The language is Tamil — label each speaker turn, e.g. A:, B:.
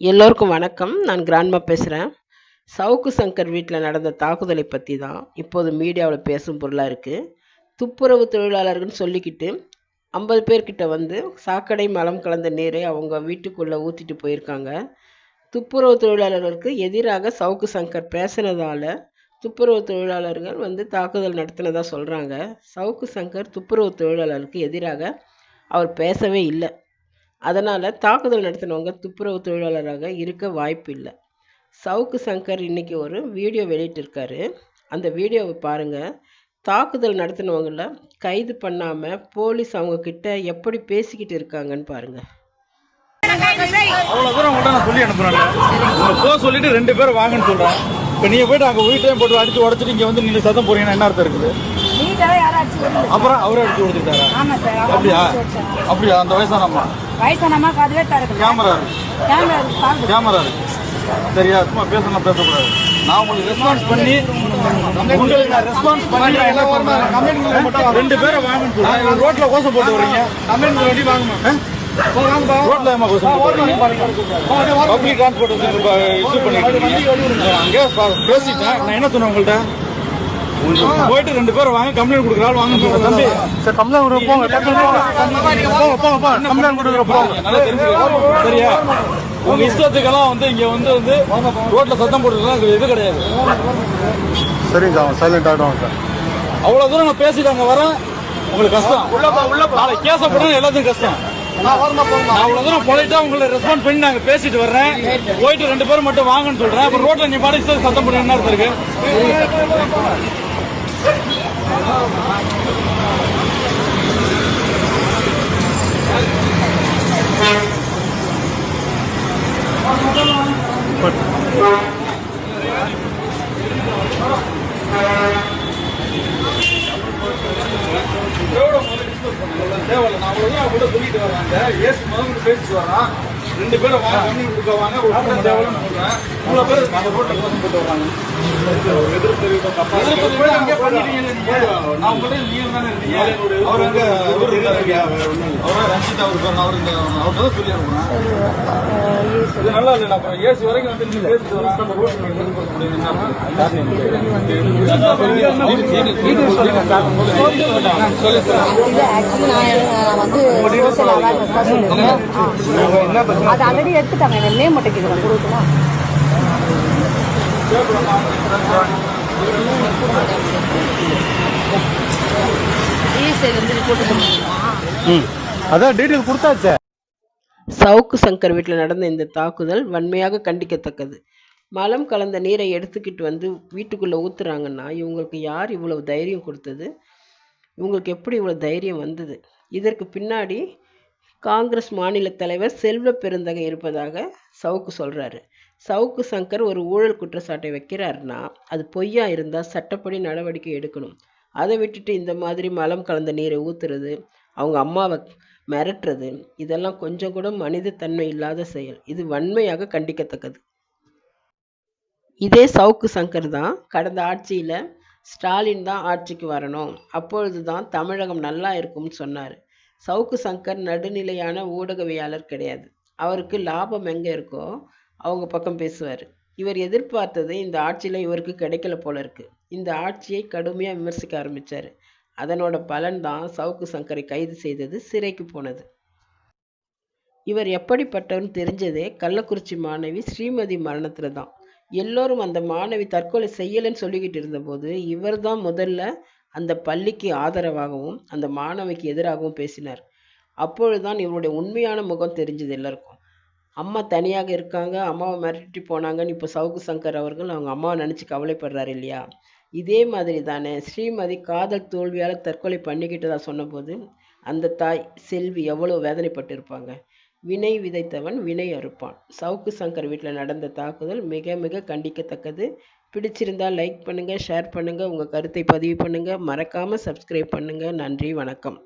A: எல்லோருக்கும் வணக்கம். நான் கிராண்ட்மா பேசுகிறேன் சவுக்கு சங்கர் வீட்டில் நடந்த தாக்குதலை பற்றி தான் இப்போது மீடியாவில் பேசும் பொருளாக இருக்குது துப்புரவு தொழிலாளர்கள்னு சொல்லிக்கிட்டு ஐம்பது பேர்கிட்ட வந்து சாக்கடை மலம் கலந்த நீரை அவங்க வீட்டுக்குள்ளே ஊற்றிட்டு போயிருக்காங்க. துப்புரவு தொழிலாளர்களுக்கு எதிராக சவுக்கு சங்கர் பேசுனதால துப்புரவு தொழிலாளர்கள் வந்து தாக்குதல் நடத்தினதாக சொல்கிறாங்க சவுக்கு சங்கர் துப்புரவு தொழிலாளர்களுக்கு எதிராக அவர் பேசவே இல்லை. அதனால் தாக்குதல் நடத்தினவங்க துப்புரவு தொழிலாளராக இருக்க வாய்ப்பு இல்லை. சவுக்கு சங்கர் இன்னைக்கு ஒரு வீடியோ வெளியிட்டிருக்காரு அந்த வீடியோவை பாருங்கள் தாக்குதல் நடத்தினவங்கள கைது பண்ணாமல் போலீஸ் அவங்க கிட்ட எப்படி பேசிக்கிட்டு இருக்காங்கன்னு பாருங்கள்
B: அவ்வளோ தூரம் உங்கள்கிட்ட நான் சொல்லி உங்களை போக சொல்லிட்டு ரெண்டு பேரும் வாங்கன்னு சொல்றேன். இப்போ நீங்க போயிட்டு அங்கே வீட்டையும் போட்டு அடிச்சு உடச்சிட்டு இங்கே வந்து நீங்க சத்தம் போறீங்கன்னா என்ன அர்த்தம் இருக்குது?
C: யாரும் அடிச்சு
B: அப்புறம் அவரே அடிச்சு கொடுத்துட்டாரா?
C: ஆமா சார்
B: அப்படியா. அப்படியா? அந்த வயசான அம்மா
C: வயசான அம்மாக்கு அதுவே தரது
B: கேமரா இருக்கு.
C: கேமரா இருக்கு
B: கேமரா இருக்கு. சரியா சும்மா பேசணும் பேசக்கூடாது. நான் உங்களுக்கு ரெஸ்பான்ஸ் பண்ணி உங்களுக்கு நான் ரெஸ்பான்ஸ் பண்ணி என்ன பண்ணேன் ரெண்டு பேரை சொல்றேன் ரோட்ல கோசம் போட்டு வரீங்க கம்ப்ளைண்ட் வண்டி வாங்கணும் ரோட்ல ஏமா கோசம் பப்ளிக் டிரான்ஸ்போர்ட் இஷ்யூ பண்ணிட்டு அங்கே பேசிட்டேன். நான் என்ன சொன்னேன் உங்கள்கிட்ட போயிட்டு ரெண்டு பேரும் வாங்க கம்ப்ளைண்ட் கொடுக்குறாள் வாங்க தம்பி.
D: சார் கம்ப்ளைண்ட் கொடுக்க போங்க போங்க. போங்க போங்க போங்க. கம்ப்ளைண்ட் கொடுக்குற போங்க.
B: நல்லா தெரிஞ்சுக்கோ. சரியா? உங்க இஷ்டத்துக்கெல்லாம் வந்து இங்க வந்து வந்து ரோட்ல சத்தம் போட்டுக்கலாம் இது இது கிடையாது.
D: சரிங்க சார் சைலண்ட் ஆகிடுவாங்க சார்
B: அவ்வளவு தூரம் நான் பேசிட்டு அங்க வரேன். உங்களுக்கு கஷ்டம். நாளை கேச போடணும் எல்லாத்துக்கும் கஷ்டம். நான் அவ்வளவு தூரம் பொலைட்டா உங்களை ரெஸ்பாண்ட் பண்ணி நாங்க பேசிட்டு வர்றேன். போயிட்டு ரெண்டு பேரும் மட்டும் வாங்கன்னு சொல்றேன். அப்புறம் ரோட்ல நீ பாடி சத்தம் போட என்ன இருக்கு? தேவையில்ல நான் அவ்வளவு தூரம் கூட சொல்லிட்டு வரேன். ஏசு முதல்ல பேசிட்டு வரான். ரெண்டு பேரும் வாங்க பண்ணி கொடுக்க வாங்க ஒரு கூட்டம் தேவையில்லைன்னு சொல்றேன் இவ்வளவு பேர் அந்த ரோட்ல போட்டு வராங்க. எதிர்ப்பு நல்லா அப்புறம் வரைக்கும் வந்து நீங்க பேசிட்டு
C: அது ஆல்ரெடி எடுத்துட்டாங்க. நேம் மட்டும் கேட்குறேன்
D: ம். அதான் டீட்டெயில் கொடுத்தாச்சே.
A: சவுக்கு சங்கர் வீட்டில் நடந்த இந்த தாக்குதல் வன்மையாக கண்டிக்கத்தக்கது. மலம் கலந்த நீரை எடுத்துக்கிட்டு வந்து வீட்டுக்குள்ளே ஊத்துறாங்கன்னா இவங்களுக்கு யார் இவ்வளவு தைரியம் கொடுத்தது? இவங்களுக்கு எப்படி இவ்வளோ தைரியம் வந்தது? இதற்கு பின்னாடி காங்கிரஸ் மாநில தலைவர் செல்வ பெருந்தகை இருப்பதாக சவுக்கு சொல்கிறாரு சவுக்கு சங்கர் ஒரு ஊழல் குற்றச்சாட்டை வைக்கிறாருன்னா அது பொய்யா இருந்தால் சட்டப்படி நடவடிக்கை எடுக்கணும். அதை விட்டுட்டு இந்த மாதிரி மலம் கலந்த நீரை ஊற்றுறது அவங்க அம்மாவை மிரட்டுறது இதெல்லாம் கொஞ்சம் கூட மனிதத்தன்மை இல்லாத செயல். இது வன்மையாக கண்டிக்கத்தக்கது. இதே சவுக்கு சங்கர் தான் கடந்த ஆட்சியில் ஸ்டாலின் தான் ஆட்சிக்கு வரணும். அப்பொழுது தான் தமிழகம் நல்லா இருக்கும்னு சொன்னார். சவுக்கு சங்கர் நடுநிலையான ஊடகவியாளர் கிடையாது. அவருக்கு லாபம் எங்கே இருக்கோ அவங்க பக்கம் பேசுவார். இவர் எதிர்பார்த்தது இந்த ஆட்சியில் இவருக்கு கிடைக்கல போல இருக்கு. இந்த ஆட்சியை கடுமையாக விமர்சிக்க ஆரம்பித்தார் அதனோட பலன்தான் சவுக்கு சங்கரை கைது செய்தது சிறைக்கு போனது. இவர் எப்படிப்பட்டவர்னு தெரிஞ்சதே கள்ளக்குறிச்சி மாணவி ஸ்ரீமதி மரணத்தில் தான். எல்லோரும் அந்த மாணவி தற்கொலை செய்யலைன்னு சொல்லிக்கிட்டு இருந்தபோது இவர் தான் முதல்ல அந்த பள்ளிக்கு ஆதரவாகவும் அந்த மாணவிக்கு எதிராகவும் பேசினார். அப்பொழுதுதான் இவருடைய உண்மையான முகம் தெரிஞ்சது எல்லாருக்கும். அம்மா தனியாக இருக்காங்க அம்மாவை மிரட்டி போனாங்கன்னு இப்போ சவுக்கு சங்கர் அவர்கள் அவங்க அம்மாவை நினச்சி கவலைப்படுறாரு இல்லையா? இதே மாதிரி தானே ஸ்ரீமதி காதல் தோல்வியால் தற்கொலை பண்ணிக்கிட்டதா சொன்னபோது அந்த தாய் செல்வி எவ்வளோ வேதனைப்பட்டிருப்பாங்க. வினை விதைத்தவன் வினை அறுப்பான். சவுக்கு சங்கர் வீட்டில் நடந்த தாக்குதல் மிக மிக கண்டிக்கத்தக்கது. பிடிச்சிருந்தால் லைக் பண்ணுங்கள் ஷேர் பண்ணுங்கள் உங்கள் கருத்தை பதிவு பண்ணுங்கள் மறக்காமல் சப்ஸ்கிரைப் பண்ணுங்கள் நன்றி வணக்கம்.